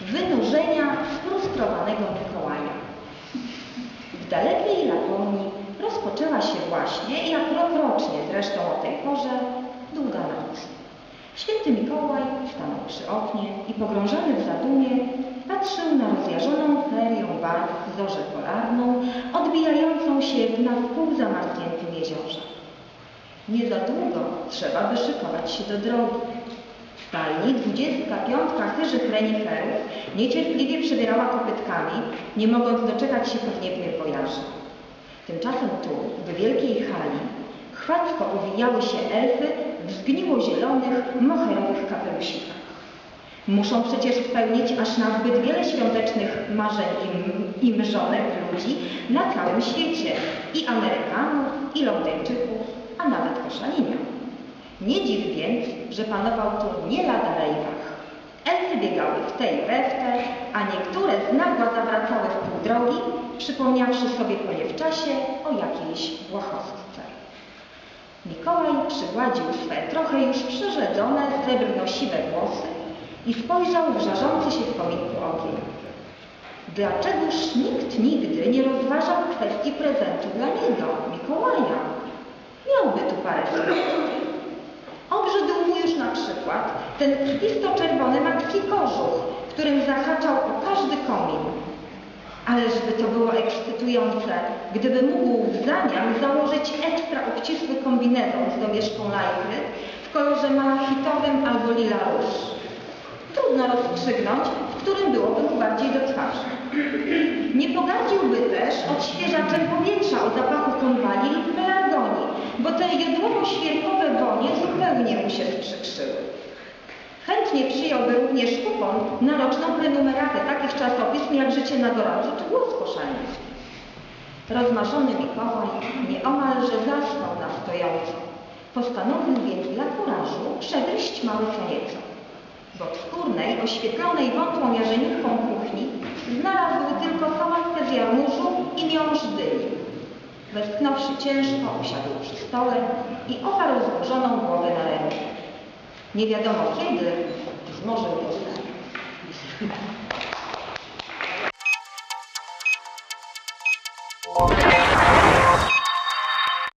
Wynurzenia sfrustrowanego Mikołaja. W dalekiej Laponii rozpoczęła się właśnie, jak rok rocznie zresztą o tej porze, długa noc. Święty Mikołaj stanął przy oknie i pogrążony w zadumie patrzył na rozjarzoną ferią barw zorzę polarną, odbijającą się w na wpół zamarzniętym jeziorze. Nie za długo trzeba by szykować się do drogi. W stajni dwudziestka piątka chyżych reniferów niecierpliwie przebierała kopytkami, nie mogąc doczekać się podniebnych wojaży. Tymczasem tu, w wielkiej hali, chwacko uwijały się elfy w zgniło-zielonych, moherowych kapelusikach. Muszą przecież spełnić aż na zbyt wiele świątecznych marzeń i, i mrzonek ludzi na całym świecie, i Amerykanów, i Londyńczyków, a nawet koszalinian. Nie dziw więc, że panował tu nie lada lejwach. Elfy biegały w tej we w a niektóre z nagła zawracały w pół drogi, przypomniawszy sobie po nie w czasie o jakiejś błahostce. Mikołaj przygładził swe trochę już przerzedzone srebrno-siwe włosy i spojrzał w żarzący się w kominku ogień. Dlaczegoż nikt nigdy nie rozważał kwestii prezentu dla niego, Mikołaja? Miałby tu parę słów. Obrzydł mu już na przykład ten krwisto-czerwony matki kożuch, którym zahaczał o każdy komin. Ależ by to było ekscytujące, gdyby mógł w zamian założyć ekstra obcisły kombinezon z domieszką lajky w kolorze malachitowym albo lila. Trudno rozstrzygnąć, w którym byłoby mu bardziej do twarzy. Nie pogardziłby też odświeżaczem powietrza o zapachu konwali lub pelargonii, bo te jodłowo-świerkowe wonie zupełnie mu się sprzykrzyły. Chętnie przyjąłby również kupon na roczną prenumeratę takich czasopism jak Życie na gorąco czy Głos Koszalnicki. Rozmarzony Mikołaj nieomalże zasnął na stojąco. Postanowił więc dla kurażu przegryźć małe co nieco. Bo w skórnej, oświetlonej wątłą jarzeniówką kuchni znalazł tylko sałatkę z jarmużu i miąższ dyni. Westchnąwszy ciężko, usiadł przy stole i oparł złożoną głowę na ręku. Nie wiadomo kiedy Може можна.